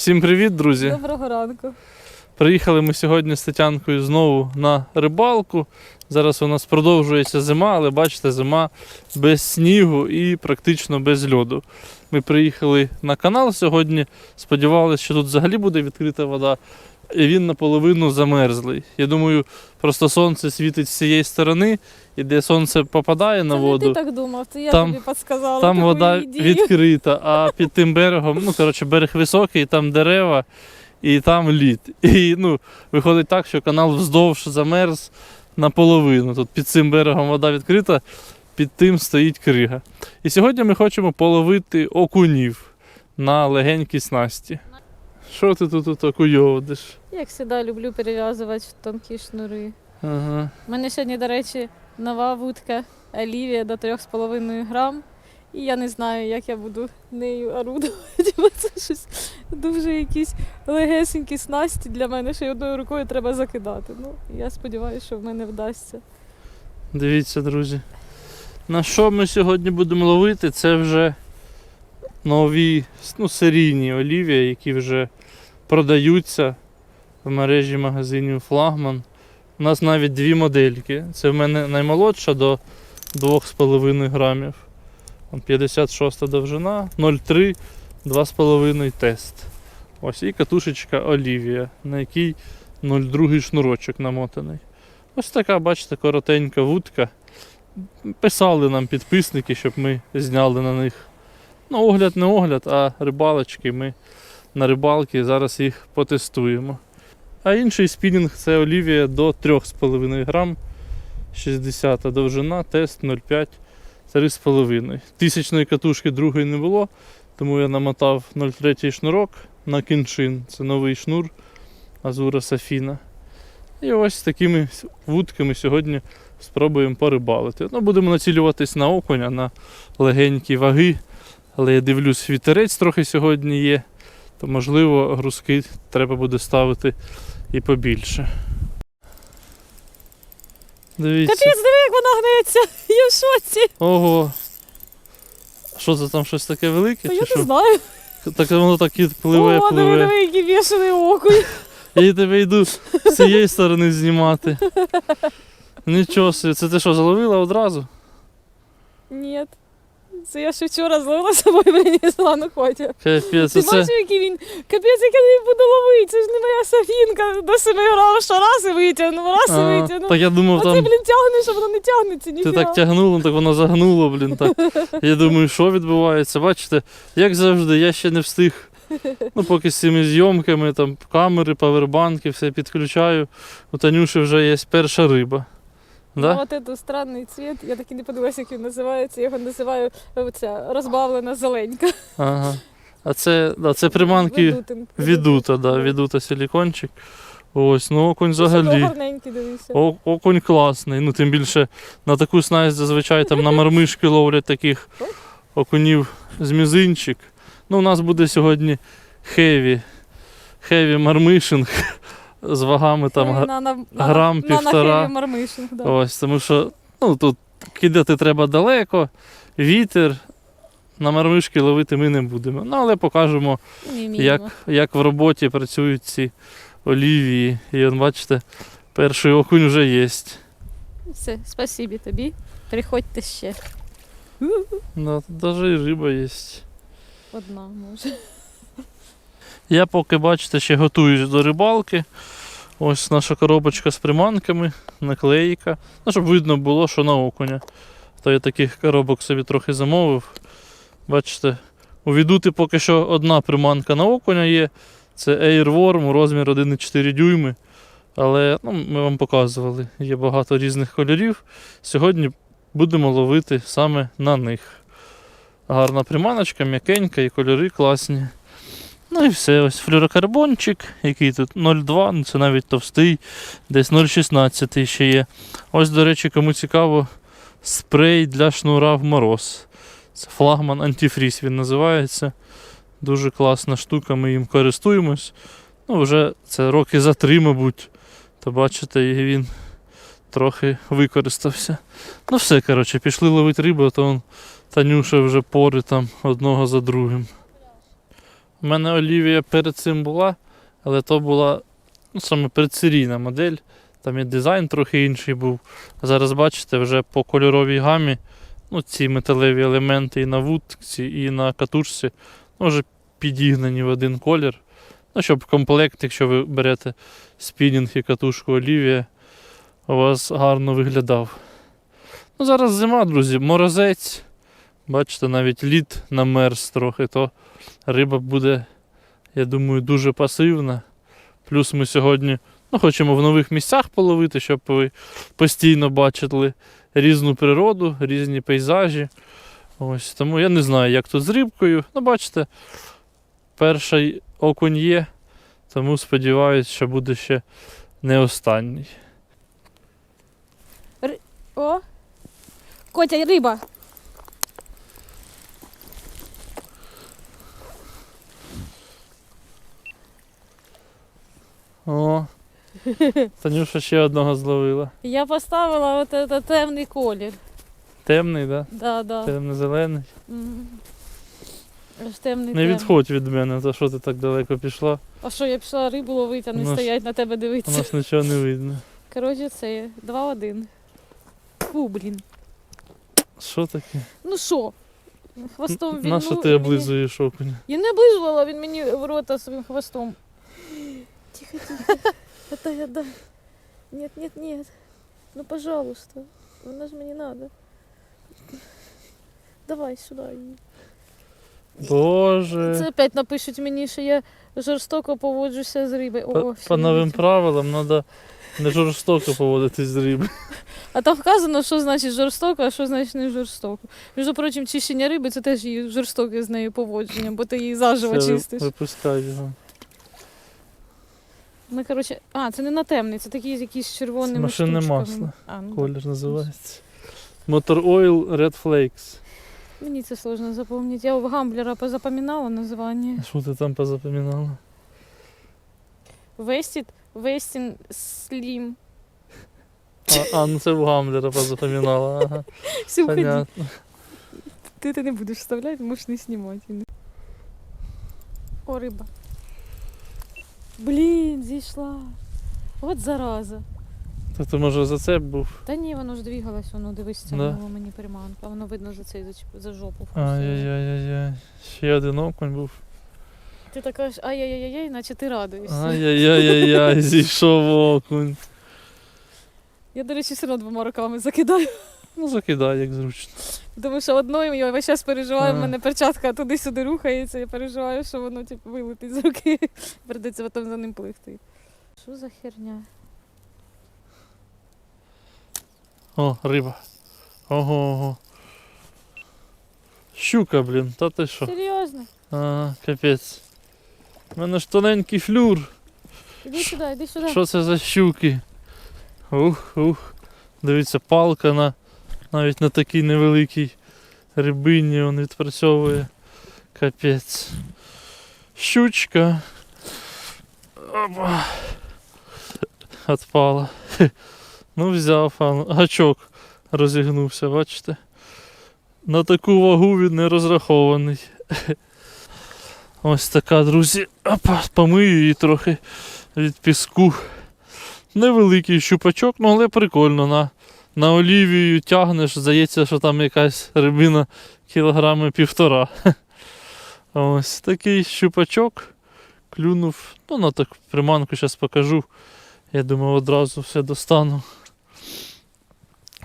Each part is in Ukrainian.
Всім привіт, друзі! Доброго ранку. Приїхали ми сьогодні з Тетянкою знову на рибалку. Зараз у нас продовжується зима, але бачите, зима без снігу і практично без льоду. Ми приїхали на канал сьогодні, сподівалися, що тут взагалі буде відкрита вода, і він наполовину замерзлий. Я думаю, просто сонце світить з цієї сторони, і де сонце попадає на це воду. не ти так думав, це я Там- тобі підсказала. Там вода ідею. відкрита, а під тим берегом, ну коротше, берег високий, там дерева і там лід. І ну, виходить так, що канал вздовж замерз наполовину. Тут під цим берегом вода відкрита, під тим стоїть крига. І сьогодні ми хочемо половити окунів на легенькій снасті. Що ти тут, тут окуйовдиш? Як завжди, люблю перев'язувати тонкі шнури. Ага. У мене сьогодні, до речі, нова вудка Олівія до 3,5 грам. І я не знаю, як я буду нею орудувати, бо це щось дуже якісь легесенькі снасті для мене, що й одною рукою треба закидати. Ну, я сподіваюся, що в мене вдасться. Дивіться, друзі. На що ми сьогодні будемо ловити? Це вже нові ну, серійні олів'я, які вже продаються в мережі магазинів Флагман. У нас навіть дві модельки. Це в мене наймолодша до 2,5 грамів. 56 довжина, 0,3, 2,5 тест. Ось і катушечка Олівія, на якій 0,2 шнурочок намотаний. Ось така, бачите, коротенька вудка. Писали нам підписники, щоб ми зняли на них. Ну, огляд не огляд, а рибалочки. Ми на рибалки зараз їх потестуємо. А інший спінінг це Олівія до 3,5 грам. 60 довжина, тест 0,5, 3,5. Тисячної катушки другої не було, тому я намотав 0,3 шнурок на кінчин. Це новий шнур Азура Сафіна. І ось такими вудками сьогодні спробуємо порибалити. Ну, будемо націлюватись на окуня, на легенькі ваги. Але я дивлюсь, вітерець трохи сьогодні є, то можливо грузки треба буде ставити і побільше. Дивіться. Капець, диви, як вона гнеться! Я в шоці! Ого. Що це там щось таке велике? Та чи я що? не знаю. Так воно так і пливе, О, диви, пливе. диви, який бішений окунь. Я тебе йду з цієї сторони знімати. Нічого собі, це ти що, заловила одразу? Ні. Це я ще вчора злила з собою принесла на хоті. Капець, Ти бачив, який він? Капець, як я не буду ловити. Це ж не моя Софінка до 7 грам, що раз і витягнув, раз і А, витягнув. так я думав, Оце, там блін, тягнеш, а воно не тягнеться, ти ніфіга. так тягнуло, так воно загнуло, блін. Так. Я думаю, що відбувається. Бачите, як завжди, я ще не встиг. Ну, поки з цими зйомками, там камери, павербанки, все підключаю. У Танюші вже є перша риба. Да? Ну, от этот странний цвіт, я так і не подивилася, як він називається. Я його називаю оця, розбавлена зеленька. Ага. А це, да, це приманки Ведутин. відута, да, відута силікончик. Ось, ну окунь Взагалі. гарненький, дивися. О, окунь класний. Ну, тим більше на таку снасть зазвичай там на мармишки ловлять таких окунів з мізинчик. Ну, у нас буде сьогодні хеві. Хеві мармишинг з вагами там. на, на, на, грам на, півтора. На хеві мармишинг, да. Ось, тому що ну, тут кидати треба далеко, вітер. На мармишки ловити ми не будемо. Ну, але покажемо, як, як в роботі працюють ці олівії. І от бачите, перший окунь вже є. Все, спасибі тобі. Приходьте ще. Да, навіть і риба є. Одна, може. Я поки бачите, ще готуюсь до рибалки. Ось наша коробочка з приманками, наклейка. Ну, щоб видно було, що на окуня. То я таких коробок собі трохи замовив. Бачите, у поки що одна приманка на окуня є. Це Airworm, розмір 1,4 дюйми. Але ну, ми вам показували, є багато різних кольорів. Сьогодні будемо ловити саме на них. Гарна приманочка, м'якенька і кольори класні. Ну і все, ось флюрокарбончик, який тут 0,2, ну це навіть товстий, десь 0,16 ще є. Ось, до речі, кому цікаво, спрей для шнура в мороз. Це флагман антифріз він називається. Дуже класна штука, ми їм користуємось. Ну, вже це роки за три, мабуть. То бачите, він трохи використався. Ну все, коротше, пішли ловити рибу, а то он Танюша вже пори там одного за другим. У мене Олівія перед цим була, але то була ну, саме предсерійна модель. Там і дизайн трохи інший був. Зараз бачите, вже по кольоровій гамі ну, ці металеві елементи і на вудці, і на катушці ну, вже підігнані в один колір. Ну, щоб комплект, якщо ви берете спінінг і катушку Олівія, у вас гарно виглядав. Ну, зараз зима, друзі, морозець. Бачите, навіть лід намерз трохи, то риба буде, я думаю, дуже пасивна. Плюс ми сьогодні ну, хочемо в нових місцях половити, щоб ви постійно бачили різну природу, різні пейзажі. Ось, тому я не знаю, як тут з рибкою. Ну, бачите, перший окунь є, тому сподіваюся, що буде ще не останній. О! Котя, риба! О, Танюша ще одного зловила. Я поставила от этот темний колір. Темний, да? Да, да. Темно-зелений. Мгм. Аж темний Не темний. відходь від мене, то що ти так далеко пішла, А що, я пішла рибу ловити, а не У нас- стоять на тебе у дивитися. нас нічого не видно. Коротше, це 2-1. Фу, блін. Що таке? Ну що? Хвостом він. На що ну, ти мені- облизуєш окунь? Я не облизувала, він мені в рота своїм хвостом. Тихо, тихо. Это да. Нет, нет, нет. Ну, пожалуйста. Вона ж мені надо. Давай сюди. її. Боже. Це опять напишуть мені, що я жорстоко поводжуся з рибою. О, По, новим правилам треба не жорстоко поводитись з риби. А там вказано, що значить жорстоко, а що значить не жорстоко. Між прочим, чищення риби це теж її жорстоке з нею поводження, бо ти її заживо Все, чистиш. Випускай його. Ми, коротше, а, це не на темний, це такі якісь з червоними Це машинне штучками. масло. А, ну, Колір називається. Motor Oil Red Flakes. Мені це сложно запомнити. Я у гамблера позапам'ятала названня. Що ти там позапам'ятала? Вестід, Вестін Слім. А, а, ну це в Гамлера позапам'ятала. Ага, Все, уходи. понятно. Ти це не будеш вставляти, можеш не знімати. О, риба. Блін, зійшла. От зараза. То ти може за це був? Та ні, воно ж двигалось, воно дивись, Да. тягнуло мені приманку. А воно видно за цей за, за жопу. вкусило. Ай-яй-яй-яй. Ще один окунь був. Ти така ж ай-яй-яй, наче ти радуєшся. Ай-яй-яй-яй, зійшов окунь. Я, до речі, все одно двома руками закидаю. Ну закидай, як зручно. Тому що одною я весь час переживаю, в мене перчатка туди-сюди рухається, я переживаю, що воно типу, вилетить з руки. Придеться потім за ним пливти. Що за херня? О, риба. Ого, ого. Щука, блін, та ти що? Серйозно? Ага, капець. У мене ж тоненький флюр. Іди сюди, іди сюди. Що це за щуки? Ух, ух. Дивіться, палка на навіть на такій невеликій рибині він відпрацьовує. Капець. Щучка. Опа. Отпала. Ну, взяв, гачок розігнувся, бачите? На таку вагу він не розрахований. Ось така, друзі. Опа, помию її трохи від піску. Невеликий щупачок, ну але прикольно. На, на олівію тягнеш, здається, що там якась рибина кілограми півтора. Ось такий щупачок. Клюнув. Ну, на так приманку зараз покажу. Я думаю, одразу все достану.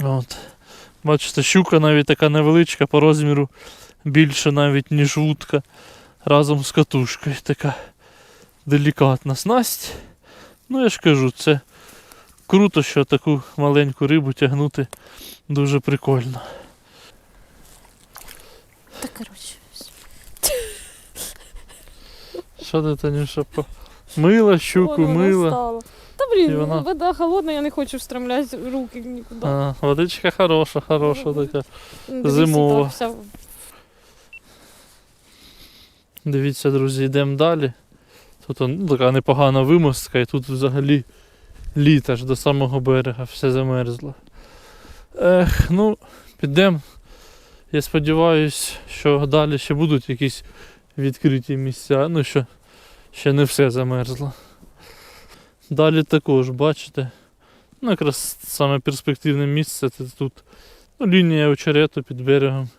От. Бачите, щука навіть така невеличка по розміру, більше навіть, ніж вудка. Разом з катушкою. Така делікатна снасть. Ну, я ж кажу, це круто, що таку маленьку рибу тягнути дуже прикольно. Так, коротше. Що ти, Танюша, по... мила щуку, Вон вона мила. стала. Та блін, вона- вода холодна, я не хочу встромляти руки нікуди. А, водичка хороша, хороша така. Зимова. так вся Дивіться, друзі, йдемо далі. Тут ну, така непогана вимостка, і тут взагалі літ аж до самого берега, все замерзло. Ех, ну, підемо. Я сподіваюся, що далі ще будуть якісь відкриті місця. Ну що, ще не все замерзло. Далі також, бачите, ну якраз саме перспективне місце це тут ну, лінія очерету під берегом.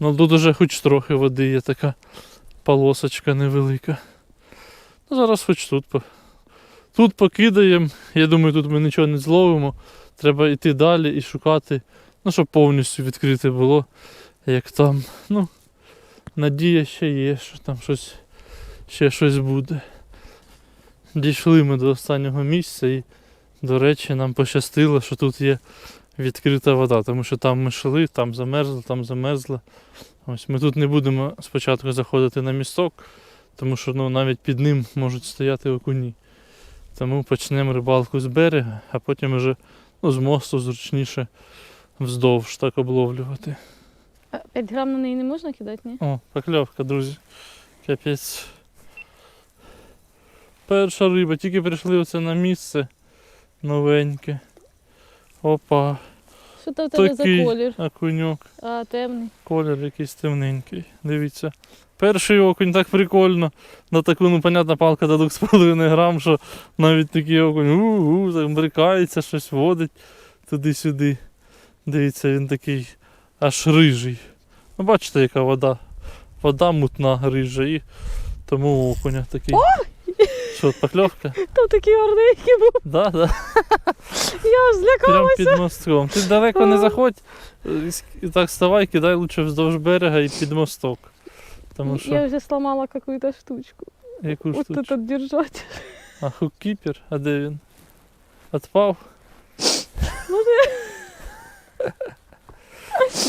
Ну тут уже хоч трохи води є така полосочка невелика. Ну, зараз хоч тут. Тут покидаємо. Я думаю, тут ми нічого не зловимо. Треба йти далі і шукати, ну, щоб повністю відкрите було, як там. Ну, надія ще є, що там щось, ще щось буде. Дійшли ми до останнього місця і, до речі, нам пощастило, що тут є відкрита вода, тому що там ми йшли, там замерзло, там замерзло. Ось ми тут не будемо спочатку заходити на місток, тому що ну, навіть під ним можуть стояти окуні. Тому почнемо рибалку з берега, а потім вже ну, з мосту зручніше вздовж так обловлювати. А 5 грам на неї не можна кидати, ні? О, покльовка, друзі. Капець. Перша риба, тільки прийшли оце на місце новеньке. Опа, Що там в тебе за колір? окуньок. А, темний. Колір якийсь темненький. Дивіться. Перший окунь так прикольно. На таку, ну, понятно, палка до 2,5 грам, що навіть такий окунь у-у, так брикається, щось водить туди-сюди. Дивіться, він такий аж рижий. Ну, бачите, яка вода. Вода мутна, рижа, і тому окуня такий. Що, покльовка? Там такий гарненький був, Да, да. я аж злякала. Прям під мостком. Ти далеко не заходь, е, і так вставай, кидай лучше вздовж берега і під мосток. Тому Я що, вже сломала какую-то штучку. яку Вот штучку? тут держать. А хуккіпер? А де він? Отпав?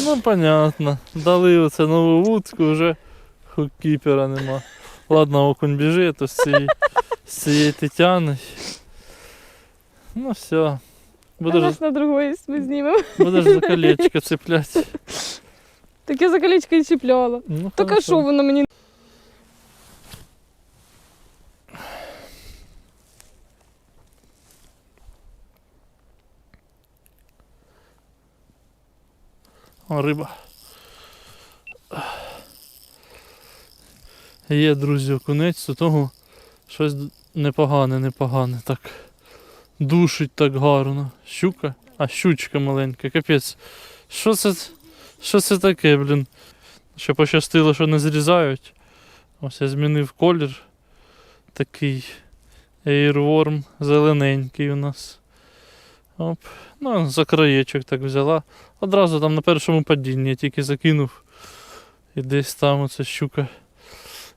Ну, понятно. Дали оце нову вудку, вже хуккіпера нема. Ладно, окунь біжить, то з цієї, з цієї Тетяни. Ну все. А Будеш, нас на другої ми знімемо. будеш за колечко цеплять. Так я за колечко і чіпляла. Ну, Так а що воно мені? О, риба. Є, друзі, окунець, у того щось непогане, непогане. Так душить так гарно. Щука, а щучка маленька, капець. Що це, що це таке, блін? Ще пощастило, що не зрізають. Ось я змінив колір. Такий Airworm зелененький у нас. Оп. Ну, за краєчок так взяла. Одразу там на першому падінні я тільки закинув. І десь там оця щука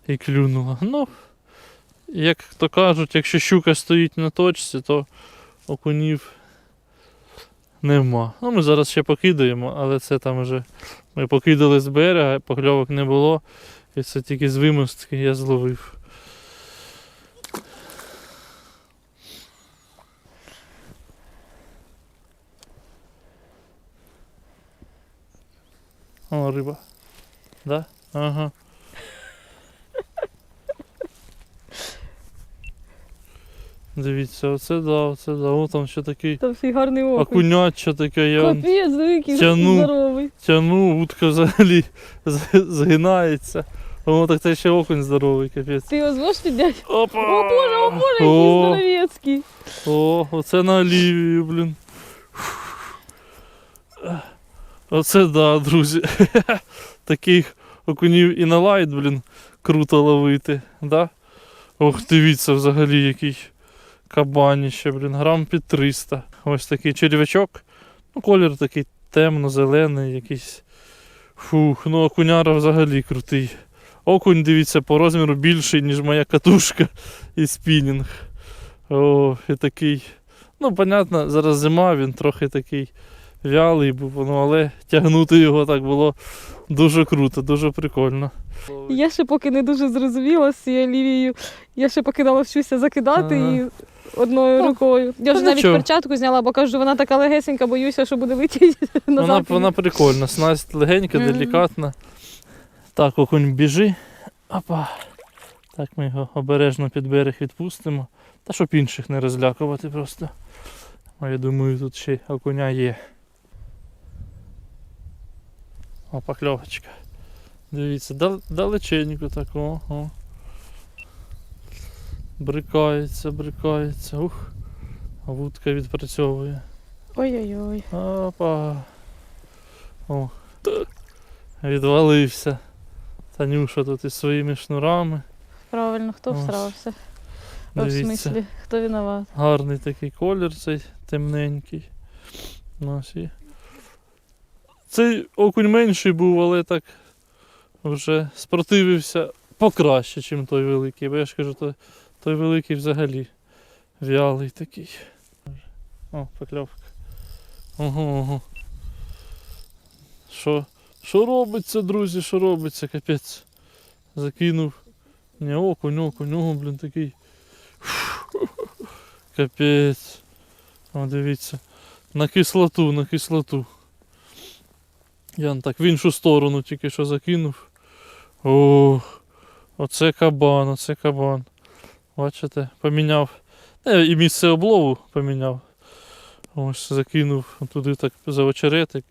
і клюнула. Ну, як то кажуть, якщо щука стоїть на точці, то окунів нема. Ну, ми зараз ще покидаємо, але це там вже ми покидали з берега, покльовок не було. І це тільки з вимостки я зловив. О, риба. Да? Ага. Дивіться, оце да, оце да. О, там ще такий Там всій гарний окунь. окуняча таке, я он Капець, диви, який тяну. здоровий. тяну, утка взагалі з- згинається. О, так це ще окунь здоровий, капець. Ти його зможеш підняти? Опа! О боже, о боже, який О, здоровецький. о, оце на Олівію, блін. Оце да, друзі. Таких окунів і на лайт, блін, круто ловити, да? Ох, дивіться взагалі який кабаніще, блін, грам під 300. Ось такий черв'ячок. Ну, колір такий темно-зелений, якийсь. Фух, ну окуняра взагалі крутий. Окунь, дивіться, по розміру більший, ніж моя катушка і спінінг. О, і такий. Ну, понятно, зараз зима, він трохи такий вялий був, ну, але тягнути його так було дуже круто, дуже прикольно. Я ще поки не дуже зрозуміла з цією лівією. Я ще поки навчуся закидати Ага. і одною рукою. Я вже навіть нічого. перчатку зняла, бо кажу, вона така легесенька, боюся, що буде летіти Вона, вона прикольна, снасть легенька, Мгм. делікатна. Так, окунь біжи. Опа. Так, ми його обережно під берег відпустимо. Та щоб інших не розлякувати просто. А я думаю, тут ще й окуня є. О, покльовочка. Дивіться, дал- далеченько так, о, о. Брикається, брикається. Ух. А вудка відпрацьовує. Ой-ой-ой. Опа. О. Відвалився. Танюша тут із своїми шнурами. Правильно, хто Ось. всрався? О, В Дивіться. смислі, хто виноват? Гарний такий колір цей темненький. Ось і. Цей окунь менший був, але так вже спротивився покраще, ніж той великий. Бо я ж кажу, той, той великий взагалі вялий такий. О, покльовка. Ого, ого. Що? Що робиться, друзі, що робиться, капець. Закинув. Не окунь, окунь, ого, блін, такий. Капець. О, дивіться. На кислоту, на кислоту. Я так в іншу сторону тільки що закинув. Ох, оце кабан, оце кабан. Бачите, поміняв. Е, і місце облову поміняв. Ось закинув туди так за очеретик.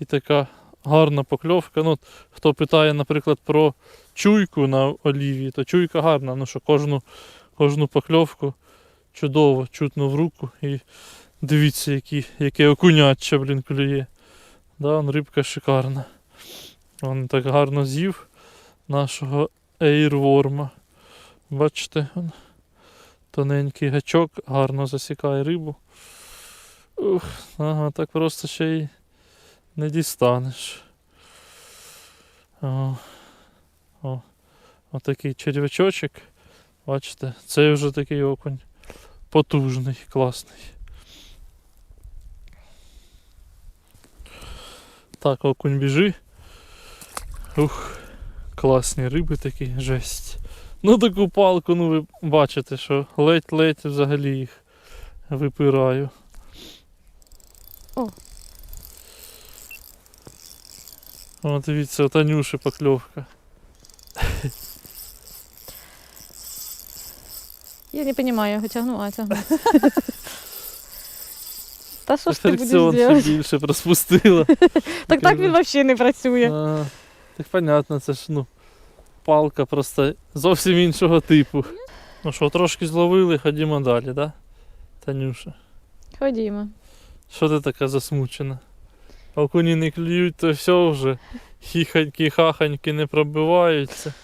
І така гарна покльовка. Ну, хто питає, наприклад, про чуйку на олівії, то чуйка гарна, ну що кожну, кожну покльовку чудово, чутно в руку. І дивіться, які, яке окуняче, блін, клює. Да, он рибка шикарна. Він так гарно з'їв нашого ейрворма. Бачите, тоненький гачок, гарно засікає рибу. Ух, ага, так просто ще й не дістанеш. О, о, отакий черв'ячочок. Бачите, це вже такий окунь потужний, класний. Так, окунь біжи. Ух, класні риби такі, жесть. Ну таку палку, ну ви бачите, що ледь-ледь взагалі їх випираю. О. О, дивіться, Танюші покльовка. Я не розумію, я його тягну, а тягну. Та що ж ти будеш Фрикціон більше проспустила. Так так він взагалі не працює. Так понятно, це ж ну, палка просто зовсім іншого типу. Ну що, трошки зловили, ходімо далі, да? Танюша. Ходімо. Що ти така засмучена? Окуні не клюють, то все вже. Хіханьки, хаханьки не пробиваються.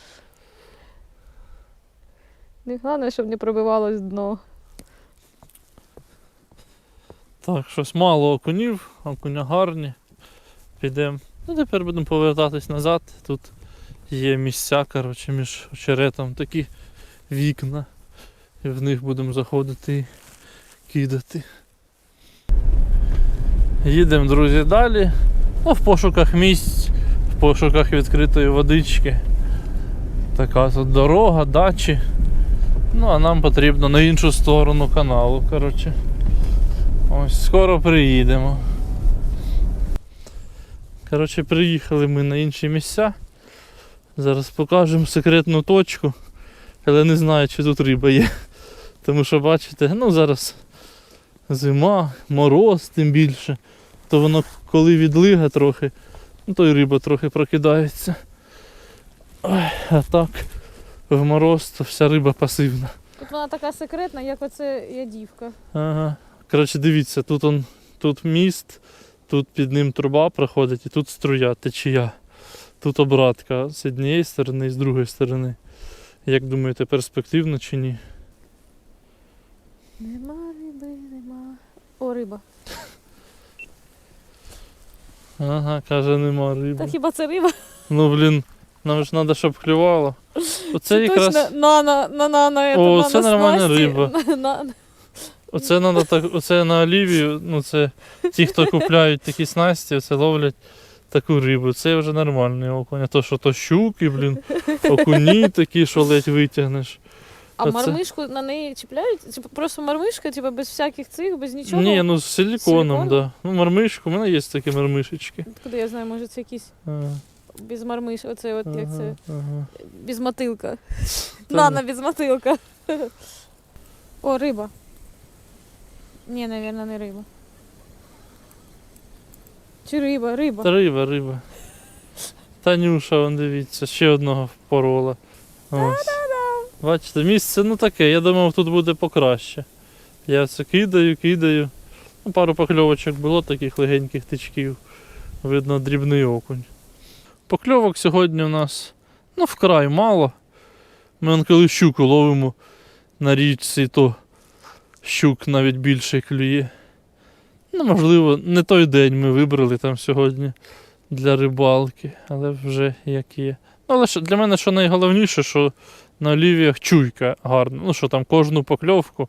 Не головне, щоб не пробивалось дно. Так, щось мало окунів, окуня гарні. Підемо. Ну тепер будемо повертатись назад. Тут є місця, коротше, між очеретом такі вікна. І в них будемо заходити і кидати. Їдемо, друзі, далі. Ну, в пошуках місць, в пошуках відкритої водички. Така тут дорога, дачі. Ну, а нам потрібно на іншу сторону каналу, коротше. Ось скоро приїдемо. Коротше, приїхали ми на інші місця. Зараз покажемо секретну точку, але не знаю, чи тут риба є. Тому що бачите, ну зараз зима, мороз тим більше, то воно коли відлига трохи, ну то й риба трохи прокидається. Ой, а так, в мороз то вся риба пасивна. Тут вона така секретна, як оце ядівка. Ага. Коротше, дивіться, тут он, тут міст, тут під ним труба проходить і тут струя, течія. Тут обратка з однієї сторони і з другої сторони. Як думаєте, перспективно чи ні? Нема риби, нема. О, риба. Ага, каже, нема риби. Та хіба це риба? Ну блін, нам ж треба, щоб клювало. Оце Це якраз. точно на на на на на О, на, це на нормальна снасті. риба. На, на. Оце надо так, оце на олівію, ну це ті, хто купляють такі снасті, це ловлять таку рибу. Це вже нормальний окунь. А то, що то щуки, блін, окуні такі, що ледь витягнеш. А Оце- мармишку на неї чіпляють? Типу просто мармишка, типу без всяких цих, без нічого. Ні, ну з силіконом, Силікон? да. Ну, мармишку, у мене є такі мармишечки. Куди я знаю, може це якийсь Ага, без мармиш, оце от як це. ага, ага. Без мотилка. Нана без мотилка. О, риба. Ні, мабуть, не риба. Чи риба, риба. Та риба, риба. Танюша, вон дивіться, ще одного порола. Ось. Бачите, місце ну таке, я думав, тут буде покраще. Я це кидаю, кидаю. Ну, пару покльовочок було таких легеньких тичків. Видно, дрібний окунь. Покльовок сьогодні у нас ну, вкрай мало. Ми коли щуку ловимо на річці, то щук навіть більше клює. Ну, можливо, не той день ми вибрали там сьогодні для рибалки, але вже як є. Ну, але для мене що найголовніше, що на олівіях чуйка гарна. Ну, що там кожну покльовку,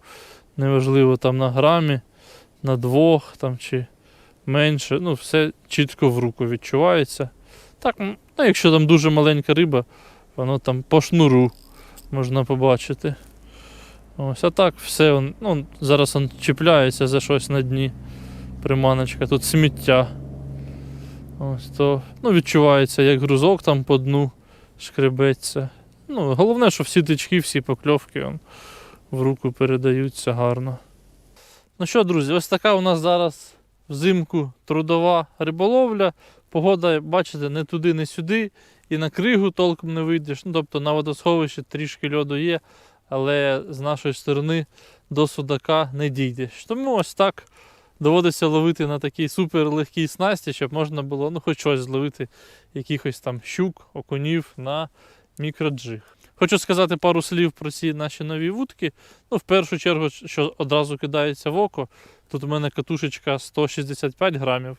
неважливо там на грамі, на двох там чи менше, ну, все чітко в руку відчувається. Так, ну, якщо там дуже маленька риба, воно там по шнуру можна побачити. Ось, а так все, ну, зараз он чіпляється за щось на дні. Приманочка, тут сміття. Ось то, ну, відчувається, як грузок там по дну шкребеться. Ну, головне, що всі тички, всі покльовки он, в руку передаються гарно. Ну що, друзі, ось така у нас зараз взимку трудова риболовля. Погода, бачите, не туди, не сюди. І на кригу толком не вийдеш. Ну, тобто на водосховищі трішки льоду є, але з нашої сторони до судака не дійдеш. Тому ось так доводиться ловити на такій супер легкій снасті, щоб можна було ну, хоч щось зловити, якихось там щук, окунів на мікроджиг. Хочу сказати пару слів про ці наші нові вудки. Ну, в першу чергу, що одразу кидається в око, тут у мене катушечка 165 грамів,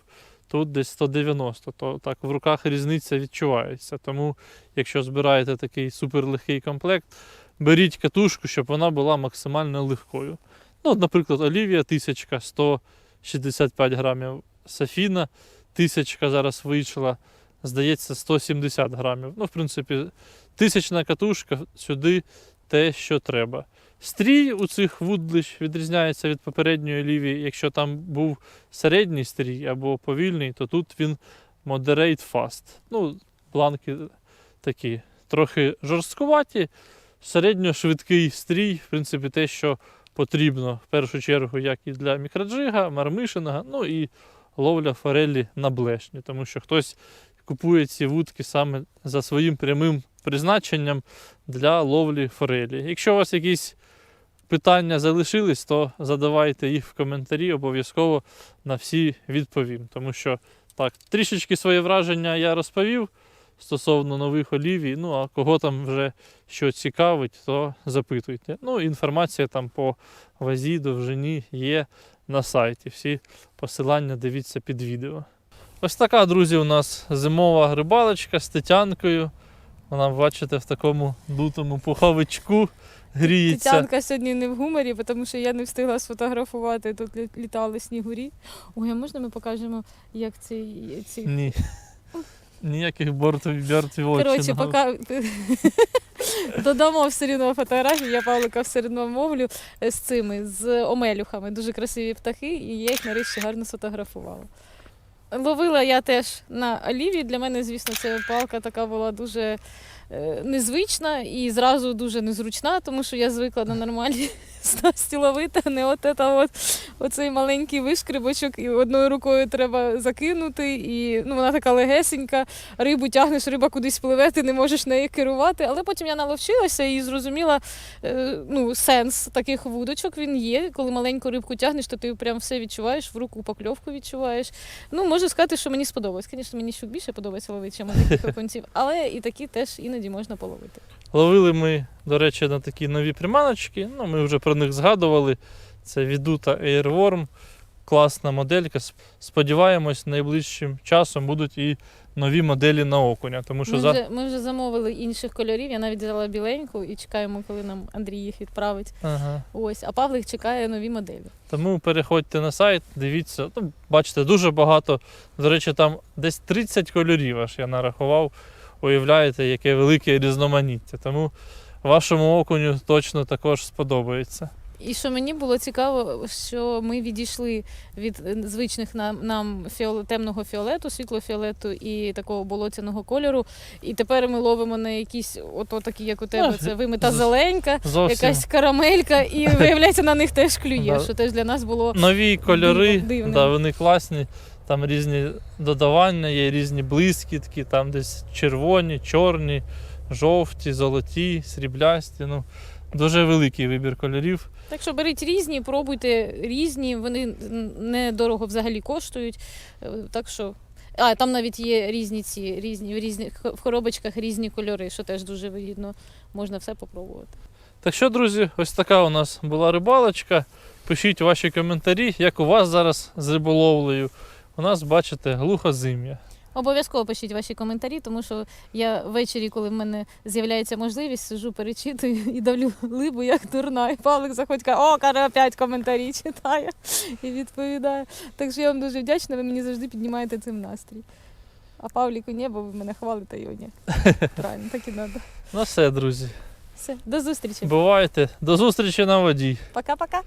тут десь 190, то так в руках різниця відчувається. Тому, якщо збираєте такий суперлегкий комплект, беріть катушку, щоб вона була максимально легкою. Ну, наприклад, Олівія 1000 165 грамів, Сафіна 1000 зараз вийшла, здається, 170 грамів. Ну, в принципі, тисячна катушка сюди те, що треба. Стрій у цих вудлищ відрізняється від попередньої олівії. Якщо там був середній стрій або повільний, то тут він moderate fast. Ну, бланки такі трохи жорсткуваті, середньо-швидкий стрій, в принципі, те, що потрібно в першу чергу, як і для мікроджига, мармишиного, ну і ловля форелі на блешню, тому що хтось купує ці вудки саме за своїм прямим призначенням для ловлі форелі. Якщо у вас якісь питання залишились, то задавайте їх в коментарі, обов'язково на всі відповім. Тому що так, трішечки своє враження я розповів стосовно нових олівій. Ну а кого там вже що цікавить, то запитуйте. Ну, інформація там по вазі, довжині є на сайті. Всі посилання дивіться під відео. Ось така, друзі, у нас зимова грибалочка з тетянкою. Вона, бачите, в такому дутому пуховичку гріється. Тетянка сьогодні не в гуморі, тому що я не встигла сфотографувати. Тут лі- літали снігурі. Ой, а можна ми покажемо, як ці. ці... Ні. Ніяких бортів бортів очі. Коротше, поки додамо все одно фотографії, я Павлика все одно мовлю е, з цими, з омелюхами. Дуже красиві птахи, і я їх нарешті гарно сфотографувала. Ловила я теж на оліві. Для мене, звісно, ця палка така була дуже е, незвична і зразу дуже незручна, тому що я звикла на нормальні снасті ловити, а не от це от, оцей маленький вишкрибочок, і одною рукою треба закинути, і ну, вона така легесенька, рибу тягнеш, риба кудись пливе, ти не можеш нею керувати. Але потім я наловчилася і зрозуміла е, ну, сенс таких вудочок. Він є. Коли маленьку рибку тягнеш, то ти прям все відчуваєш, в руку покльовку відчуваєш. Ну, можу сказати, що мені сподобалось. Звісно, мені щук більше подобається ловити, ніж маленьких окунців, але і такі теж іноді можна половити. Ловили ми, до речі, на такі нові приманочки. Ну, ми вже про них згадували. Це відута Airworm. Класна моделька. Сподіваємось, найближчим часом будуть і нові моделі на окуня. Тому що Ми за... вже, ми вже замовили інших кольорів. Я навіть взяла біленьку і чекаємо, коли нам Андрій їх відправить. ага. Ось, а Павлик чекає нові моделі. Тому переходьте на сайт, дивіться. Ну, бачите, дуже багато. До речі, там десь 30 кольорів аж я нарахував. Уявляєте, яке велике різноманіття. Тому вашому окуню точно також сподобається. І що мені було цікаво, що ми відійшли від е, звичних нам, нам фіол, темного фіолету, світлофіолету і такого болотяного кольору. І тепер ми ловимо на якісь, ото такі, як у тебе, це вимита зеленька, Зовсім якась карамелька, і виявляється, на них теж клює, Да. що теж для нас було нові кольори, дивним. Да, вони класні. Там різні додавання, є різні блискітки, там десь червоні, чорні, жовті, золоті, сріблясті. Ну, дуже великий вибір кольорів. Так що беріть різні, пробуйте різні, вони недорого взагалі коштують. Е, Так що. А, там навіть є різні ці, різні, в різних в коробочках різні кольори, що теж дуже вигідно. Можна все попробувати. Так що, друзі, ось така у нас була рибалочка. Пишіть ваші коментарі, як у вас зараз з риболовлею. У нас, бачите, глухозим'я. Обов'язково пишіть ваші коментарі, тому що я ввечері, коли в мене з'являється можливість, сижу, перечитую і давлю либу, як дурна. І Павлик заходить, каже, о, каже, опять коментарі читає і відповідає. Так що я вам дуже вдячна, ви мені завжди піднімаєте цим настрій. А Павліку ні, бо ви мене хвалите його ні. Правильно, так і треба. Ну все, друзі. Все, до зустрічі. Бувайте. До зустрічі на воді. Пока-пока.